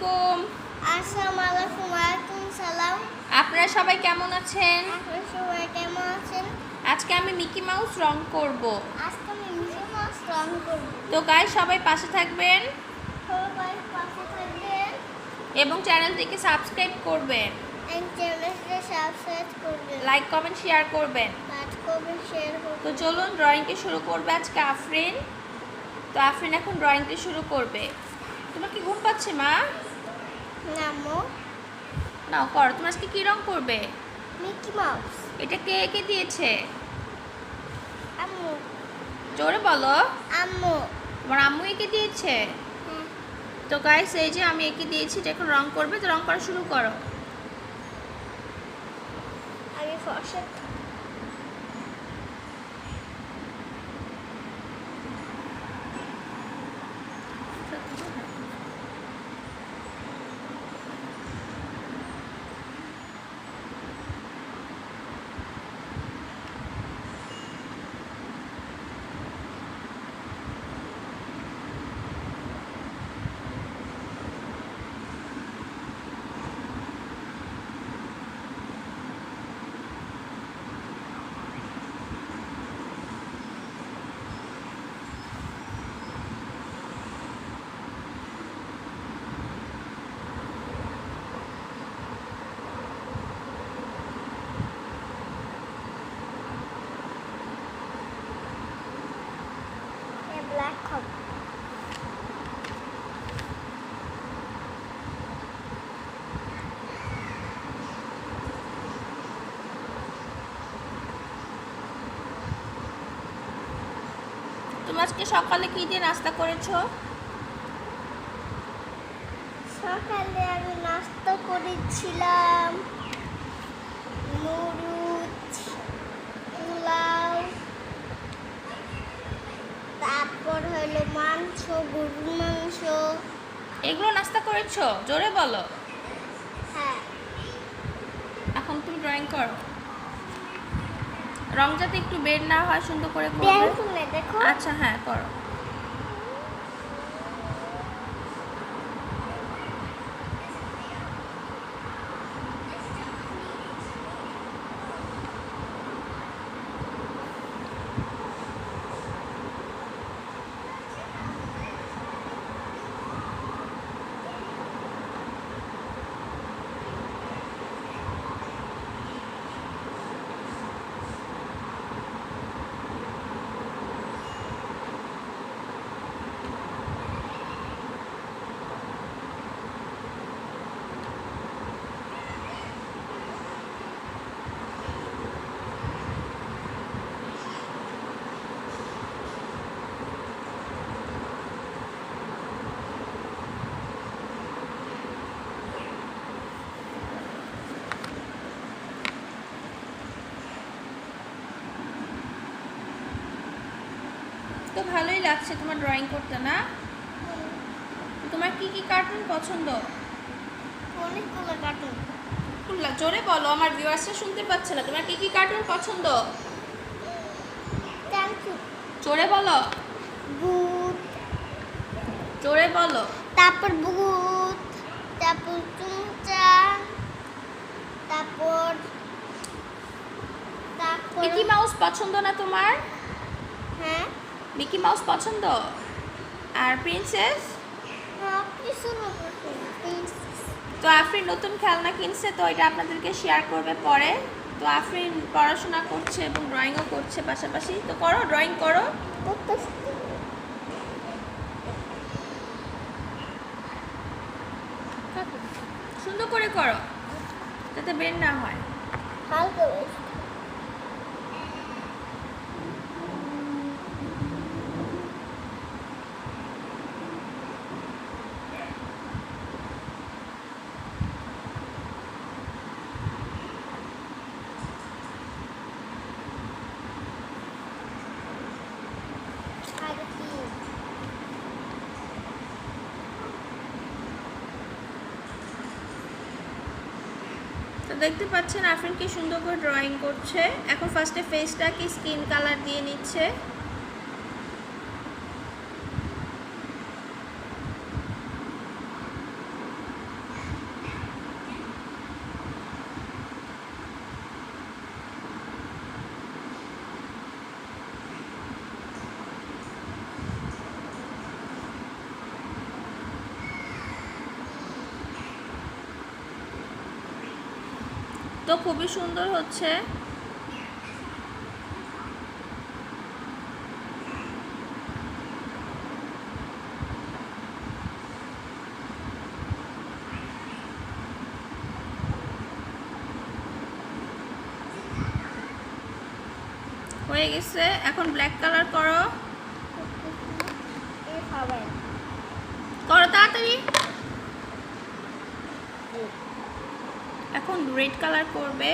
আলাইকুম। আসসালামু আলাইকুম ওয়ালাইকুম সালাম। আপনারা সবাই কেমন আছেন? আপনারা সবাই কেমন আছেন? আজকে আমি মিকি মাউস রং করব। আজকে আমি মিশে মাছ রং করব। তো গাই সবাই পাশে থাকবেন সবাই পাশে থাকবেন। এবং চ্যানেলটিকে সাবস্ক্রাইব করবেন। এন্ড চ্যানেলটা সাবস্ক্রাইব করবেন। লাইক কমেন্ট শেয়ার করবেন। লাইক করবেন। শেয়ার তো চলুন ড্রয়িংটি শুরু করবে আজকে আফরিন। তো আফরিন এখন ড্রয়িংটি শুরু করবে। তোমার কি ঘুম পাচ্ছে মা? নামো। নাও করো। তুমি আজকে কী রং করবে? Mickey Mouse. এটা কে এঁকে দিয়েছে? আম্মু। জোরে বলো। আম্মু। তোমার আম্মু এঁকে দিয়েছে? তো গাইস এই যে আমি এঁকে দিয়েছি এটা এখন রং করবে তো রং করা শুরু করো। আগে ফসল ব্ল্যাক হবে তুমি আজকে সকালে কি দিয়ে নাস্তা করেছ? সকালে আমি নাস্তা করেছিলাম। নুডলস পোলাও তারপর হলো মাংস গরুর মাংস। এগুলো নাস্তা করেছ? জোরে বলো। হ্যাঁ। এখন তুমি ড্রয়িং করো। রং যাতে একটু বের না হয় সুন্দর করে করবে। আচ্ছা হ্যাঁ করো। ভালোই লাগছে তোমার ড্রয়িং করতে না? তোমার কি কি কার্টুন পছন্দ? অনেকগুলো কার্টুন জোরে বলো আমার ভিউয়ার্সরা শুনতে পাচ্ছে না। তোমার কি কি কার্টুন পছন্দ? জোরে বলো। ভূত। জোরে বলো। তারপর ভূত তারপর চুমচা তারপর তারপর মিকি মাউস পছন্দ না তোমার? হ্যাঁ? মিকি মাউস পছন্দ? আর প্রিন্সেস নতুন তো আফরিন নতুন খেলনা কিনছে তো এটা আপনাদেরকে শেয়ার করবে পরে। তো আফরিন পড়াশোনা করছে এবং ড্রয়িংও করছে পাশাপাশি। তো করো ড্রয়িং করো। সুন্দর করে করো যাতে বের না হয় হালকা বেশ আগে কি তো দেখতে পাচ্ছেন আফরিন কি সুন্দর করে ড্রয়িং করছে। এখন ফার্স্টে ফেসটাকে স্কিন কালার দিয়ে নিচ্ছে। তো খুবই সুন্দর হচ্ছে। হয়ে গেছে। এখন ব্ল্যাক কালার করো। করো তাড়াতাড়ি। এখন রেড কালার করবে।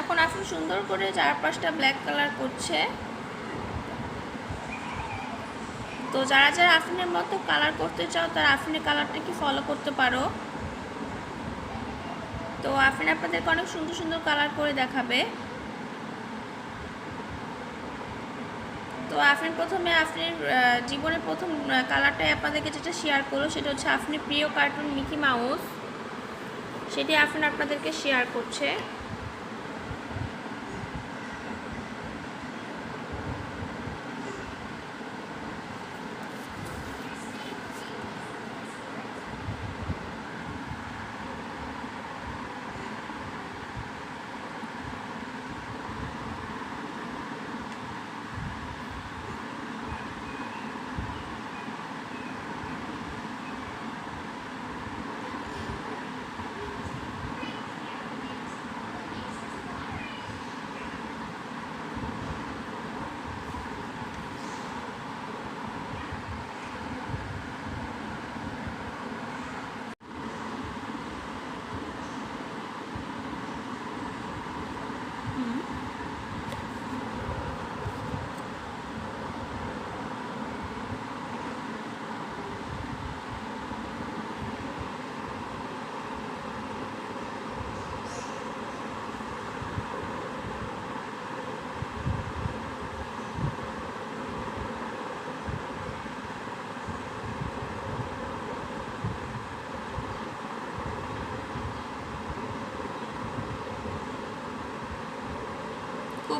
এখন আপনি সুন্দর করে চারপাশটা ব্ল্যাক কালার করছে। তো যারা যারা আফিনের মতো কালার করতে চাও, তারা আফিনের কালারটাকে ফলো করতে পারো। তো আফিন আপনাদেরকে অনেক সুন্দর সুন্দর কালার করে দেখাবে। তো আফরিন প্রথমে আফরিনের জীবনের প্রথম কালারটাই আপনাদেরকে যেটা শেয়ার করল, সেটা হচ্ছে আফরিনের প্রিয় কার্টুন মিকি মাউস। সেটি আফরিন আপনাদেরকে শেয়ার করছে।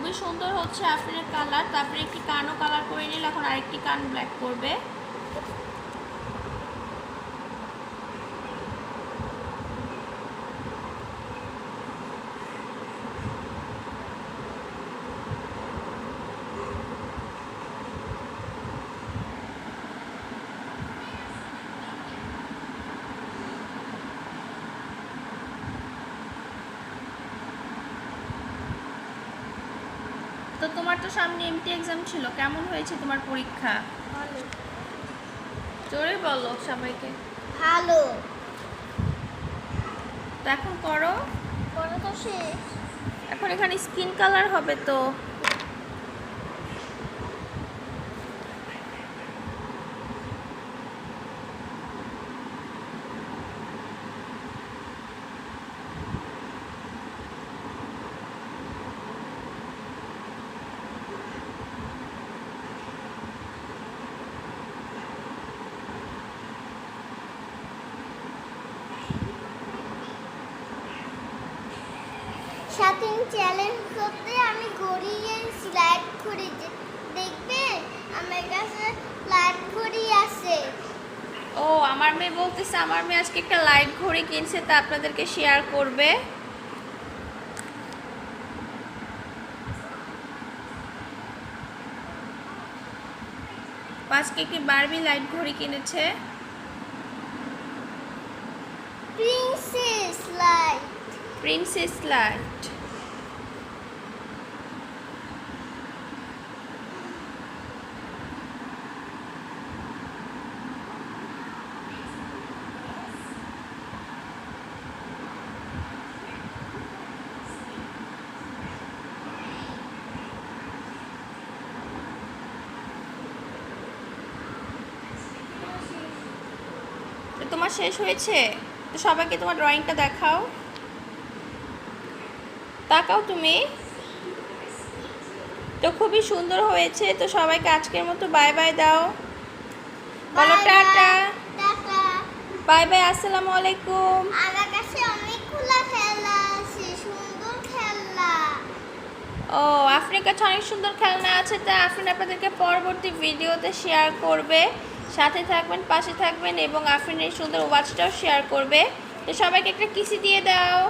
খুবই সুন্দর হচ্ছে আফরিনের কালার তারপরে একটি কানও কালার করে নিল, এখন আরেকটি কান ব্ল্যাক করবে তো তোমার তো সামনে এমটি এক্সাম ছিল কেমন হয়েছে তোমার পরীক্ষা? জোরে বলো সবাইকে। ভালো। তো এখন করো। করো তো শেষ। এখন এখানে স্কিন কালার হবে তো। সাথে চ্যালেঞ্জ করতে আমি গড়িয়ে স্লাইড করে দেখবে? আমার কাছে স্লাইড ঘড়ি আছে। ও, আমার মেয়ে বলতেছে, আমার মেয়ে আজকে একটা লাইট ঘড়ি কিনছে, তা আপনাদেরকে শেয়ার করবে। আজকে একটি বারবি লাইট ঘড়ি কিনেছে। princess light. তোমার শেষ হয়েছে? তো সবাইকে তোমার ড্রয়িংটা দেখাও। তাকাও তুমি। তো খুবই সুন্দর হয়েছে। তো সবাইকে আজকের মতো বাই বাই দাও। বলো টাটা। বাই বাই আসসালামু আলাইকুম। আমার কাছে অনেকগুলো খেলা আছে সুন্দর খেলা ও আপনার কাছে অনেক সুন্দর খেলনা আছে। তা আপনি আপনাদেরকে পরবর্তী ভিডিওতে শেয়ার করবে। সাথে থাকবেন পাশে থাকবেন এবং আফরিন এই সুন্দর ওয়াচটাও শেয়ার করবে। তো সবাইকে একটা কিসি দিয়ে দাও।